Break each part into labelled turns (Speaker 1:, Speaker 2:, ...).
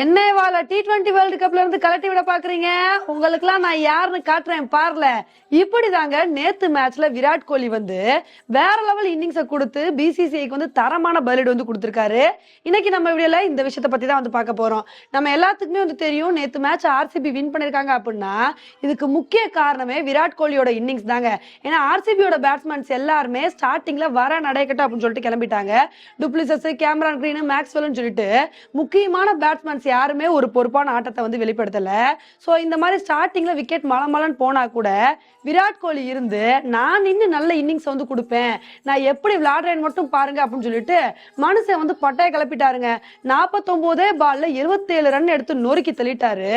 Speaker 1: என்னை வாழ T twenty world கப்ல இருந்து கலட்டி விட பாக்குறீங்க? உங்களுக்குலாம் நான் யாருன்னு காட்டுறேன் பாருல. இப்படிதாங்க நேத்து மேட்ச்ல விராட் கோலி வந்து வேற லெவல் இன்னிங்ஸை கொடுத்து பிசிசிஐக்கு வந்து தரமான பதிலடி வந்து கொடுத்துருக்காரு. இன்னைக்கு நம்ம வீடியோல இந்த விஷயத்த பத்தி தான் வந்து பார்க்க போறோம். நம்ம எல்லாத்துக்குமே வந்து தெரியும் நேத்து மேட்ச் ஆர்சிபி வின் பண்ணிருக்காங்க அப்படின்னா இதுக்கு முக்கிய காரணமே விராட் கோலியோட இன்னிங்ஸ் தாங்க. ஏன்னா ஆர்சிபியோட பேட்ஸ்மேன்ஸ் எல்லாருமே ஸ்டார்டிங்ல வர நடைக்கட்டும் அப்படின்னு சொல்லிட்டு கிளம்பிட்டாங்க. டுப்ளிசஸ் கேமரான் கிரீன் மேக்ஸ்வெல்னு சொல்லிட்டு முக்கியமான பேட்ஸ்மேன்ஸ் யாருமே ஒரு பொறுப்பான ஆட்டத்தை வந்து வெளிப்படுத்தல. ஸோ இந்த மாதிரி ஸ்டார்டிங்ல விக்கெட் மலமலன்னு போனா கூட விராட் கோலி இருந்து நான் இன்னும் நல்ல இன்னிங்ஸ் வந்து கொடுப்பேன். நான் எப்படி விளையாடுறேன்னு மட்டும் பாருங்க அப்படின்னு சொல்லிட்டு மனுஷன் வந்து பட்டையை கிளப்பிட்டாருங்க நாற்பத்தொம்போதே பால்ல இருபத்தேழு ரன் எடுத்து நொறுக்கி தள்ளிட்டாரு.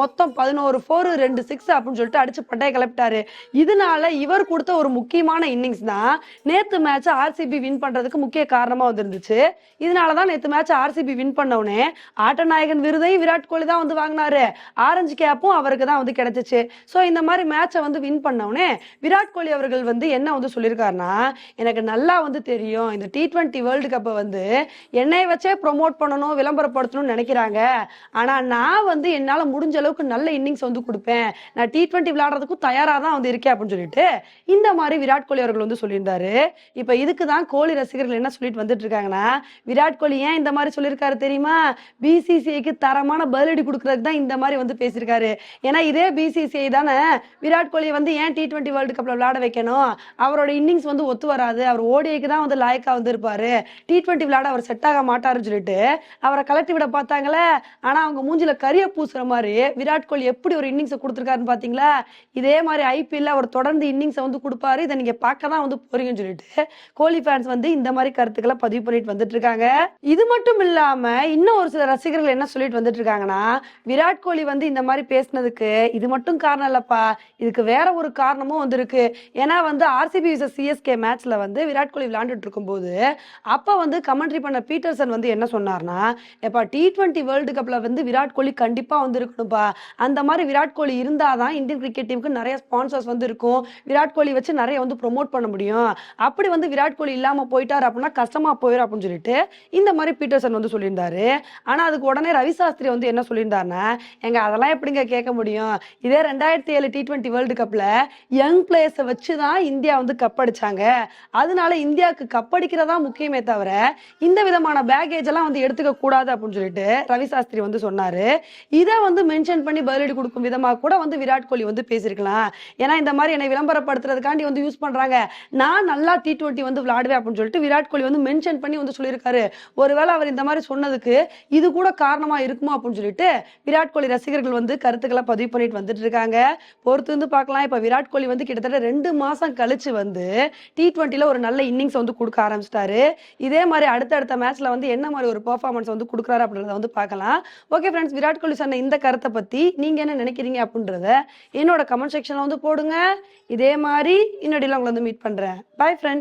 Speaker 1: மொத்தம் பதினோரு ஃபோர் ரெண்டு சிக்ஸ் அப்படின்னு சொல்லிட்டு அடிச்சு பட்டையை கிளப்பிட்டாரு இதனால இவர் கொடுத்த ஒரு முக்கியமான இன்னிங்ஸ் தான் நேத்து மேட்ச் ஆர்சிபி வின் பண்றதுக்கு முக்கிய காரணமா வந்திருந்துச்சு. இதனாலதான் நேத்து மேட்ச் ஆர்சிபி வின் பண்ண உடனே நாயகன் விருதையும் விராட் கோலி தான் வந்து வாங்கினாரு. ஆரஞ்சு கேப்பும் அவருக்கு தான் வந்து கிடைச்சிச்சு. ஸோ இந்த மாதிரி மேட்சை வந்து வின் பண்ண உடனே விராட் கோலி அவர்கள் வந்து என்ன வந்து சொல்லியிருக்காருன்னா எனக்கு நல்லா வந்து தெரியும் இந்த டி ட்வெண்ட்டி வேர்ல்டு கப்பை வந்து என்னை வச்சே ப்ரொமோட் பண்ணணும் விளம்பரப்படுத்தணும்னு நினைக்கிறாங்க. ஆனால் நான் வந்து என்னால் முடிஞ்ச அளவுக்கு நல்ல இன்னிங்ஸ் வந்து கொடுப்பேன். நான் டி ட்வெண்ட்டி விளையாடுறதுக்கும் தயாராக தான் வந்து இருக்கேன் அப்படின்னு சொல்லிட்டு இந்த மாதிரி விராட் கோலி அவர்கள் வந்து சொல்லியிருந்தாரு. இப்போ இதுக்கு தான் கோலி ரசிகர்கள் என்ன சொல்லிட்டு வந்துட்டு இருக்காங்கன்னா விராட் கோலி ஏன் இந்த மாதிரி சொல்லியிருக்காரு தெரியுமா? பிசிசி பிசிசிஐக்கு தரமான பதிலடி கொடுக்கறதுக்கு தான் இந்த மாதிரி வந்து பேசியிருக்காரு. ஏன்னா இதே பிசிசிஐ தானே விராட் கோலி வந்து ஏன் டி டுவெண்ட்டி வேர்ல்டு கப்பில் விளையாட வைக்கணும்? அவரோட இன்னிங்ஸ் வந்து ஒத்து வராது. அவர் ஓடிஐக்கு தான் வந்து லாயக்கா வந்திருப்பாரு. டி டுவெண்ட்டி விளையாட அவர் செட் ஆக மாட்டாருன்னு சொல்லிட்டு அவரை கலட்டி விட பார்த்தாங்களே. ஆனா அவங்க மூஞ்சில கரிய பூசுற மாதிரி விராட் கோலி எப்படி ஒரு இன்னிங்ஸை கொடுத்துருக்காருன்னு பார்த்தீங்களா இதே மாதிரி ஐபிஎல்ல அவர் தொடர்ந்து இன்னிங்ஸை வந்து கொடுப்பாரு. இதை நீங்க பார்க்க தான் வந்து போறீங்கன்னு சொல்லிட்டு கோலி ஃபேன்ஸ் வந்து இந்த மாதிரி கருத்துக்களை பதிவு பண்ணிட்டு வந்துட்டு இருக்காங்க. இது மட்டும் இல்லாம இன்னும் ஒரு சில ரசிகர்கள் என்ன சொல்லிட்டு வந்துட்டு இருக்காங்கன்னா விராட் கோலி வந்து இந்த மாதிரி பேசினதுக்கு இது மட்டும் காரணம் இல்லப்பா. இதுக்கு வேற ஒரு காரணமும் வந்திருக்கு. ஏன்னா வந்து ஆர்சிபி விசஸ் சிஎஸ்கே மேட்ச்ல வந்து விராட் கோலி விளையாண்டுட்டு இருக்கும்போது அப்ப வந்து கமெண்ட்ரி பண்ண பீட்டர்சன் வந்து என்ன சொன்னார்னா எப்பா டி ட்வெண்ட்டி வேர்ல்டு கப்ல வந்து விராட் கோலி கண்டிப்பா வந்து இருக்கணும்ப்பா அந்த மாதிரி விராட் கோலி இருந்தாதான் இந்தியன் கிரிக்கெட் டீமுக்கு நிறைய ஸ்பான்சர்ஸ் வந்து இருக்கும் விராட் கோலி வச்சு நிறைய வந்து ப்ரோமோட் பண்ண முடியும். அப்படி வந்து விராட் கோலி இல்லாம போயிட்டார் அப்படின்னா கஷ்டமா போயிடும் அப்படின்னு சொல்லிட்டு இந்த மாதிரி பீட்டர்சன் வந்து சொல்லியிருந்தாரு. ஆனா அதுக்கு உடனே ரவி சாஸ்திரி வந்து என்ன சொல்லியிருந்தாருன்னா எங்க அதெல்லாம் எப்படிங்க கேட்க முடியும்? இதே ரெண்டாயிரத்தி ஏழு டி ட்வெண்ட்டி வேர்ல்டு கப்ல யங் பிளேயர்ஸை வச்சு தான் இந்தியா வந்து கப் அடிச்சாங்க. அதனால இந்தியாவுக்கு கப் அடிக்கிறதா முக்கியமே தவிர இந்த விதமான பேகேஜ் எல்லாம் வந்து எடுத்துக்க கூடாது அப்படின்னு சொல்லிட்டு ரவி சாஸ்திரி வந்து சொன்னாரு. இதை வந்து மென்ஷன் பண்ணி பதிலடி கொடுக்கும் விதமா கூட வந்து விராட் கோலி வந்து பேசியிருக்கலாம். ஏன்னா இந்த மாதிரி என்னை விளம்பரப்படுத்துறதுக்காண்டி வந்து யூஸ் பண்றாங்க. நான் நல்லா டி டுவெண்ட்டி வந்து விளையாடுவேன் அப்படின்னு சொல்லிட்டு விராட் கோலி வந்து மென்ஷன் பண்ணி வந்து சொல்லியிருக்காரு. ஒருவேளை அவர் இந்த மாதிரி சொன்னதுக்கு இது கூட காரணம் இருக்குமோ அப்படின்னு சொல்லிட்டு விராட் கோலி ரசிகர்கள் வந்து கருத்துக்களை பதிவு பண்ணிட்டு வந்துட்டு இருக்காங்க. பொறுத்து வந்து பார்க்கலாம். இப்ப விராட் கோலி வந்து கிட்டத்தட்ட ரெண்டு மாசம் கழிச்சு வந்து டி டுவெண்ட்டில ஒரு நல்ல இன்னிங்ஸ் வந்து கொடுக்க ஆரம்பிச்சிட்டாரு. இதே மாதிரி அடுத்தடுத்த மேட்ச்ல வந்து என்ன மாதிரி ஒரு பெர்ஃபார்மன்ஸ் வந்து கொடுக்குறாரு அப்படின்றத வந்து பார்க்கலாம். ஓகே ஃப்ரெண்ட்ஸ் விராட் கோலி சொன்ன இந்த கருத்தை பத்தி நீங்க என்ன நினைக்கிறீங்க அப்படின்றத என்னோட கமெண்ட் செக்ஷன்ல வந்து போடுங்க. இதே மாதிரி இன்னொடியில் உங்களை வந்து மீட் பண்றேன். Bye friends